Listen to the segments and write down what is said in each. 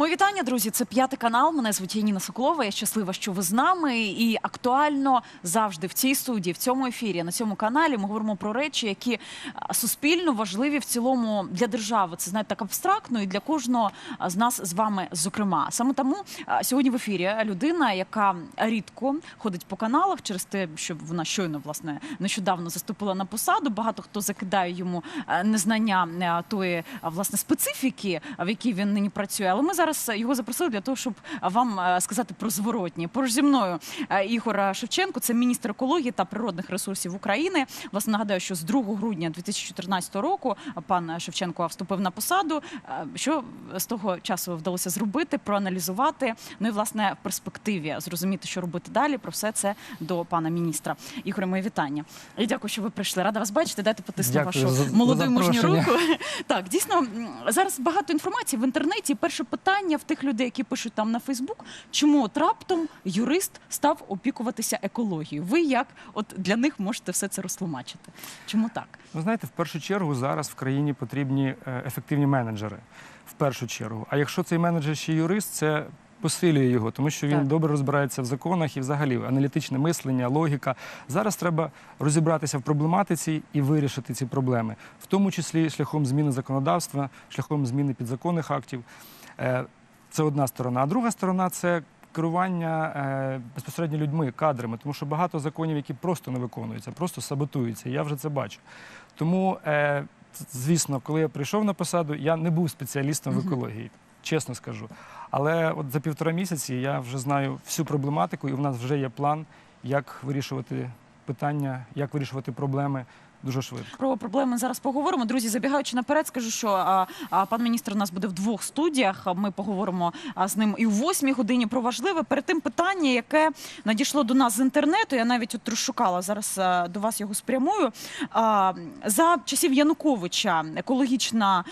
Мої вітання, друзі. Це п'ятий канал. Мене звуть Яніна Соколова. Я щаслива, що ви з нами. І актуально завжди в цій студії, в цьому ефірі, на цьому каналі ми говоримо про речі, які суспільно важливі в цілому для держави. Це знаєте, так абстрактно і для кожного з нас з вами, зокрема. Саме тому сьогодні в ефірі людина, яка рідко ходить по каналах через те, що вона щойно власне нещодавно заступила на посаду. Багато хто закидає йому незнання тої власне специфіки, в якій він нині працює. Але ми зараз його запросили для того, щоб вам сказати про зворотні. Поруч зі мною е, Ігор Шевченко, це міністр екології та природних ресурсів України. Власне нагадаю, що з 2 грудня 2014 року пан Шевченко вступив на посаду. Що з того часу вдалося зробити, проаналізувати. Ну і власне в перспективі зрозуміти, що робити далі. Про все це до пана міністра. Ігоре, моє вітання. І дякую, що ви прийшли. Рада вас бачити. Дайте потисну Дякую вашу молоду і мужню руку. Так, дійсно зараз багато інформації в інтернеті. Перше питання в тих людей, які пишуть там на Фейсбук, чому от раптом юрист став опікуватися екологією? Ви як от для них можете все це розтлумачити? Чому так? Ви знаєте, в першу чергу зараз в країні потрібні е, ефективні менеджери. В першу чергу. А якщо цей менеджер ще юрист, це посилює його, тому що він Так. добре розбирається в законах і взагалі аналітичне мислення, логіка. Зараз треба розібратися в проблематиці і вирішити ці проблеми, в тому числі шляхом зміни законодавства, шляхом зміни підзаконних актів. Е, Це одна сторона. А друга сторона це керування е, безпосередньо людьми, кадрами, тому що багато законів, які просто не виконуються, просто саботуються. Я вже це бачу. Тому, е, звісно, коли я прийшов на посаду, я не був спеціалістом в екології, чесно скажу. Але от за півтора місяці я вже знаю всю проблематику, і в нас вже є план, як вирішувати питання, як вирішувати проблеми дуже швидко. Про проблеми зараз поговоримо. Друзі, забігаючи наперед, скажу, що пан міністр у нас буде в двох студіях. Ми поговоримо з ним і в восьмій годині про важливе. Перед тим питання, яке надійшло до нас з інтернету. Я навіть от розшукала зараз до вас його спрямую. За часів Януковича екологічна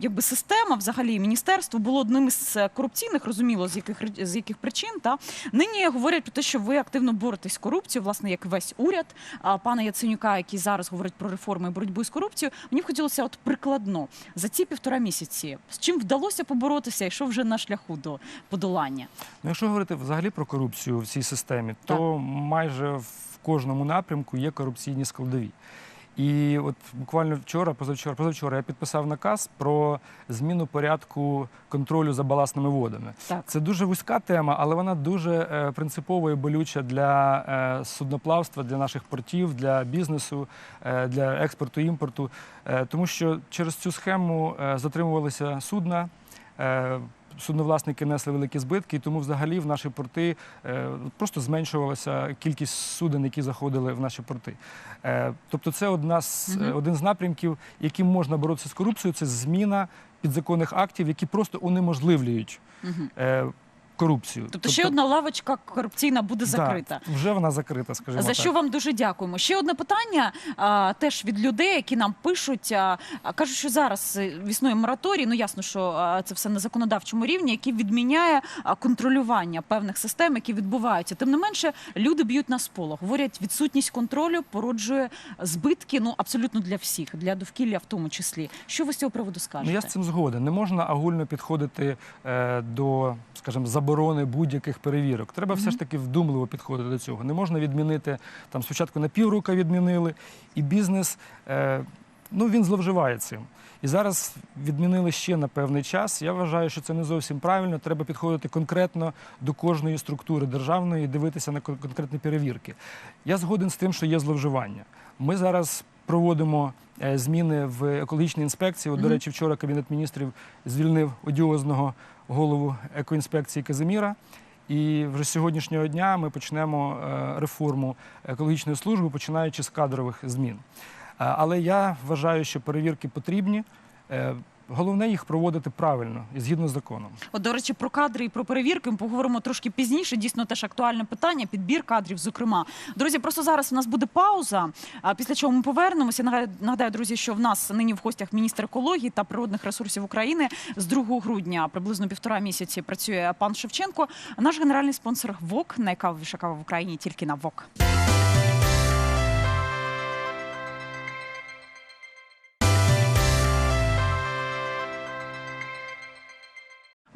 якби система, взагалі міністерство було одним із корупційних, розуміло, з яких з яких причин. Та нині говорять про те, що ви активно боретесь з корупцією, власне, як весь уряд. А, пана Яценюка, який зараз говорить про реформи і боротьбу з корупцією, мені б хотілося от прикладно за ці півтора місяці. З чим вдалося поборотися, і що вже на шляху до подолання? Ну, якщо говорити взагалі про корупцію в цій системі, то майже в кожному напрямку є корупційні складові. І от буквально вчора, позавчора, позавчора я підписав наказ про зміну порядку контролю за баласними водами. Так. Це дуже вузька тема, але вона дуже е, принципова і болюча для е, судноплавства, для наших портів, для бізнесу, е, для експорту імпорту. Тому що через цю схему затримувалися судна. Судновласники несли великі збитки, і тому взагалі в наші порти е, просто зменшувалася кількість суден, які заходили в наші порти. Е, тобто, це одна з, угу. один з напрямків, яким можна боротися з корупцією, це зміна підзаконних актів, які просто унеможливлюють Мгм. Корупцію. Тобто, ще одна лавочка корупційна буде да, закрита. вже вона закрита, скажімо За так. що вам дуже дякуємо. Ще одне питання а, теж від людей, які нам пишуть. А, кажуть, що зараз е, існує мораторій. Ну ясно, що а, це все на законодавчому рівні, який відміняє контролювання певних систем, які відбуваються. Тим не менше, люди б'ють на сполох. Говорять, відсутність контролю породжує збитки. Ну абсолютно для всіх, для довкілля в тому числі. Що ви з цього приводу скажете? Ну, я з цим згоден. Не можна агульно підходити е, до, скажімо, заборони будь-яких перевірок. Треба все ж таки вдумливо підходити до цього. Не можна відмінити там спочатку на півроку відмінили, і бізнес е, ну він зловживає цим. І зараз відмінили ще на певний час. Я вважаю, що це не зовсім правильно. Треба підходити конкретно до кожної структури державної і дивитися на конкретні перевірки. Я згоден з тим, що є зловживання. Ми зараз проводимо е, зміни в екологічній інспекції. От, до речі, вчора Кабінет міністрів звільнив одіозного голову екоінспекції Казиміра. І вже з сьогоднішнього дня ми почнемо е, реформу екологічної служби, починаючи з кадрових змін. Е, Але я вважаю, що перевірки потрібні. Головне їх проводити правильно і згідно з законом. От, до речі, про кадри і про перевірки ми поговоримо трошки пізніше. Дійсно, теж актуальне питання, підбір кадрів, зокрема. Друзі, просто зараз у нас буде пауза. Після чого ми повернемося. Нагадаю, друзі, що в нас нині в гостях міністр екології та природних ресурсів України з 2 грудня, приблизно півтора місяці, працює пан Шевченко. Наш генеральний спонсор ВОК, найкавіша кава в Україні тільки на ВОК.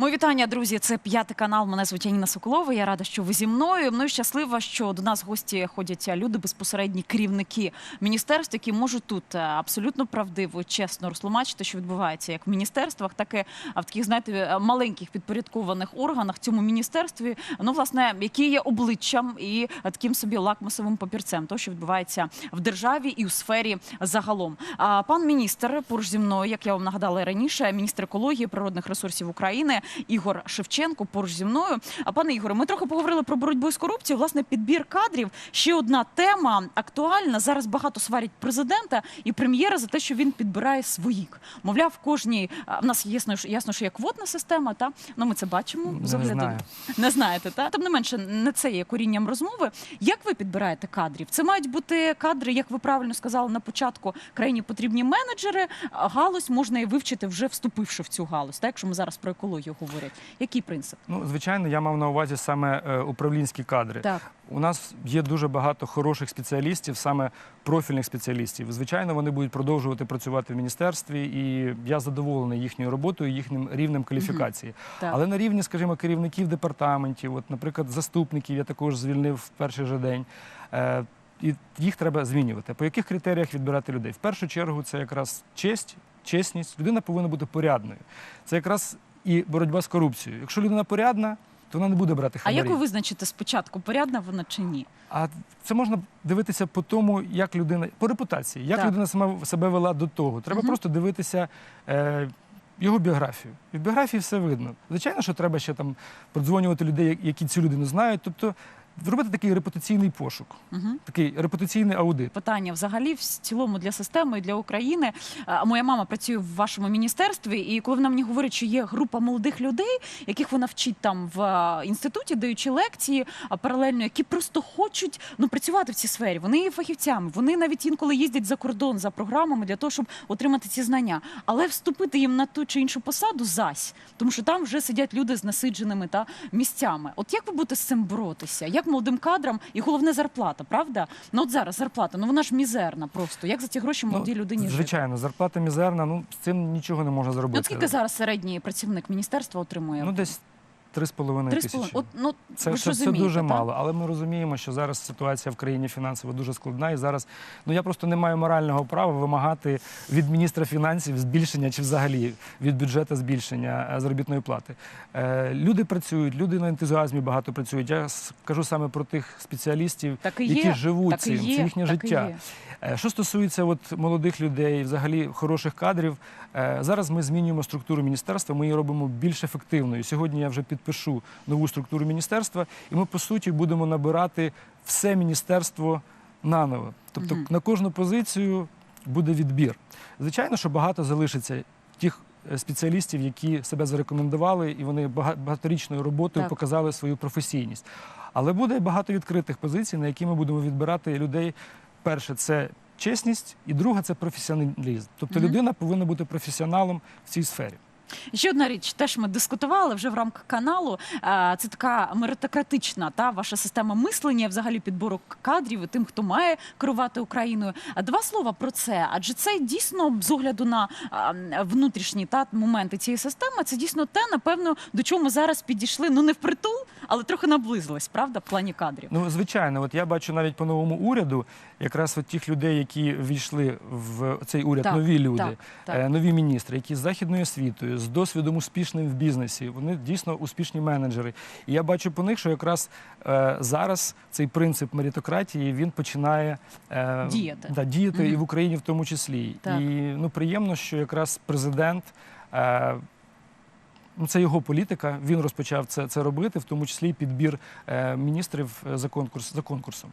Мої вітання, друзі. Це п'ятий канал. Мене звуть Яніна Соколова. Я рада, що ви зі мною. Ну і щаслива, що до нас в гості ходять люди, безпосередні керівники міністерств, які можуть тут е, абсолютно правдиво, чесно розтлумачити, що відбувається як в міністерствах, так і в таких, знаєте, е, маленьких підпорядкованих органах цьому міністерстві. Ну, власне, які є обличчям і е, таким собі лакмусовим папірцем, того, що відбувається в державі і у сфері загалом. А пан міністр поруч зі мною, як я вам нагадала раніше, міністр екології природних ресурсів України Ігор Шевченко поруч зі мною. А пане Ігоре, ми трохи поговорили про боротьбу з корупцією. Власне, підбір кадрів ще одна тема актуальна. Зараз багато сварять президента і прем'єра за те, що він підбирає своїх. Мовляв, в кожній в нас ясно, ясно, що є квотна система. Та ну ми це бачимо Не з огляду. знаю. Не знаєте, та тим не менше, не це є корінням розмови. Як ви підбираєте кадрів? Це мають бути кадри, як ви правильно сказали на початку. Країні потрібні менеджери. Галузь можна і вивчити вже вступивши в цю галузь. Так, якщо ми зараз про екологію говорять. Який принцип? Ну, звичайно, я мав на увазі саме е, управлінські кадри. Так, У нас є дуже багато хороших спеціалістів, саме профільних спеціалістів. Звичайно, вони будуть продовжувати працювати в міністерстві, і я задоволений їхньою роботою, їхнім рівнем кваліфікації. так. Але на рівні, скажімо, керівників департаментів, от, наприклад, заступників, я також звільнив в перший же день. Е, і їх треба змінювати. По яких критеріях відбирати людей? В першу чергу це якраз честь, чесність. Людина повинна бути порядною. Це якраз і боротьба з корупцією. Якщо людина порядна, то вона не буде брати А як ви визначите спочатку, порядна вона чи ні? А це можна дивитися по тому, як людина по репутації, як Так. людина сама себе вела до того. Треба угу. просто дивитися е, його біографію. І в біографії все видно. Звичайно, що треба ще там продзвонювати людей, які цю людину знають. Тобто зробити такий репутаційний пошук, Угу. такий репутаційний аудит. питання взагалі в цілому для системи і для України. Моя мама працює в вашому міністерстві, і коли вона мені говорить, що є група молодих людей, яких вона вчить там в інституті, даючи лекції паралельно, які просто хочуть ну працювати в цій сфері. Вони є фахівцями. Вони навіть інколи їздять за кордон за програмами для того, щоб отримати ці знання. Але вступити їм на ту чи іншу посаду зась, тому що там вже сидять люди з насидженими та місцями. От як ви будете з цим боротися? Як молодим кадрам і головне зарплата, правда? Ну от зараз зарплата, ну вона ж мізерна просто. Як за ці гроші молодій людині жити? Ну, звичайно, зарплата мізерна. Ну з цим нічого не можна Ну, зробити. от скільки зараз середній працівник міністерства отримує? Ну десь 3,5 Три з тисячі. От, ну, Це, ви це, це дуже та? мало, але ми розуміємо, що зараз ситуація в країні фінансово дуже складна. І зараз ну я просто не маю морального права вимагати від міністра фінансів збільшення чи взагалі від бюджету збільшення е, заробітної плати. Е, люди працюють, люди на ентузіазмі багато працюють. Я кажу саме про тих спеціалістів, Так і які живуть так і цим. є, Це їхнє так і життя. є. Е, Що стосується от молодих людей, взагалі хороших кадрів, е, зараз ми змінюємо структуру міністерства. Ми її робимо більш ефективною. Сьогодні я вже підпишу нову структуру міністерства, і ми по суті будемо набирати все міністерство наново. Тобто Мгм. на кожну позицію буде відбір. Звичайно, що багато залишиться тих. е, Спеціалістів, які себе зарекомендували, і вони багаторічною роботою Так. показали свою професійність. Але буде багато відкритих позицій, на які ми будемо відбирати людей. Перше, це чесність, і друге це професіоналізм. Тобто людина повинна бути професіоналом в цій сфері. Ще одна річ, теж ми дискутували вже в рамках каналу. Е, Це така меритократична та ваша система мислення, взагалі підбору кадрів і тим, хто має керувати Україною. Два слова про це. Адже це дійсно з огляду на внутрішні та моменти цієї системи. Це дійсно те, напевно, до чого ми зараз підійшли. Ну не впритул, але трохи наблизились, правда, в плані кадрів. Ну, звичайно, от я бачу навіть по новому уряду, якраз от тих людей, які ввійшли в цей уряд, Так, нові люди, так, так. е, нові міністри, які з західною освітою, з досвідом успішним в бізнесі, вони дійсно успішні менеджери. І я бачу по них, що якраз е, зараз цей принцип меритократії він починає е, Діяти. Да, діяти Мгм. і в Україні в тому числі. Так. І ну приємно, що якраз президент. Е, це його політика. Він розпочав це, це робити, в тому числі і підбір е, міністрів е, за конкурс за конкурсом.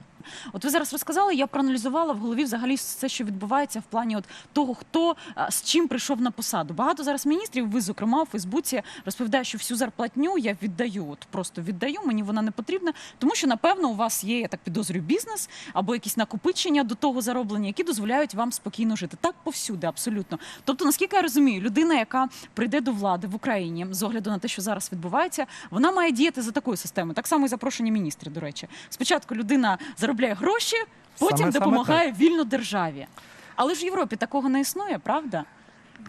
От ви зараз розказали, я проаналізувала в голові взагалі все, що відбувається в плані от того, хто з чим прийшов на посаду. Багато зараз міністрів, ви зокрема у Фейсбуці розповідає, що всю зарплатню я віддаю. От просто віддаю, мені вона не потрібна, тому що напевно у вас є, я так підозрюю, бізнес або якісь накопичення до того зароблення, які дозволяють вам спокійно жити. Так повсюди, абсолютно. Тобто, наскільки я розумію, людина, яка прийде до влади в Україні з огляду на те, що зараз відбувається, вона має діяти за такою системою. Так само і запрошені міністри. До речі, спочатку людина заробляє гроші, потім Саме- саме допомагає вільно державі. Але ж в Європі такого не існує, правда?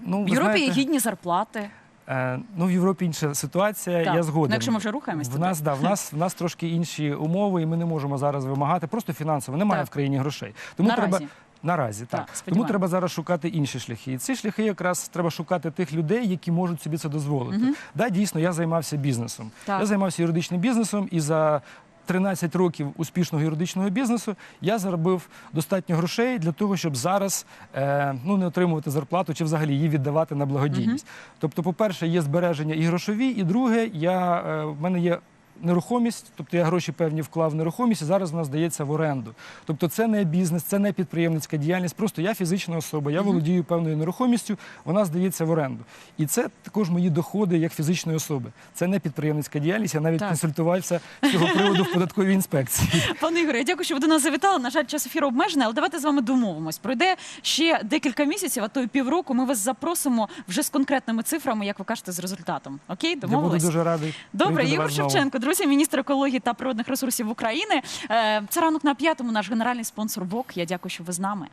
Ну, В Європі є гідні зарплати. Е, ну, в Європі інша ситуація, Так. я згоден. Ну, якщо ми вже рухаємось в нас, да, в нас в нас трошки інші умови, і ми не можемо зараз вимагати. Просто фінансово немає Так. в країні грошей. Тому Наразі. треба наразі так. Так, Тому треба зараз шукати інші шляхи. І ці шляхи якраз треба шукати тих людей, які можуть собі це дозволити. Мгм. Да, дійсно, я займався бізнесом. Так. Я займався юридичним бізнесом і за. 13 років успішного юридичного бізнесу я заробив достатньо грошей для того, щоб зараз е, ну, не отримувати зарплату чи взагалі її віддавати на благодійність. Тобто, по-перше, є збереження і грошові, і друге, я, е, в мене є нерухомість, тобто я гроші певні вклав в нерухомість, і зараз вона здається в оренду. Тобто це не бізнес, це не підприємницька діяльність, просто я фізична особа, я володію певною нерухомістю, вона здається в оренду. І це також мої доходи як фізичної особи. Це не підприємницька діяльність. Я навіть Так. консультувався з цього приводу в податковій інспекції. Пане Ігоре, я дякую, що ви до нас завітали. На жаль, час ефіру обмежений, але давайте з вами домовимось. Пройде ще декілька місяців, а то й півроку. Ми вас запросимо вже з конкретними цифрами, як ви кажете, з результатом. Окей, Я буду дуже радий. Добре, Ігор. Шевченко, друзі, міністр екології та природних ресурсів України. Е, Це ранок на п'ятому. Наш генеральний спонсор ВОК. Я дякую, що ви з нами.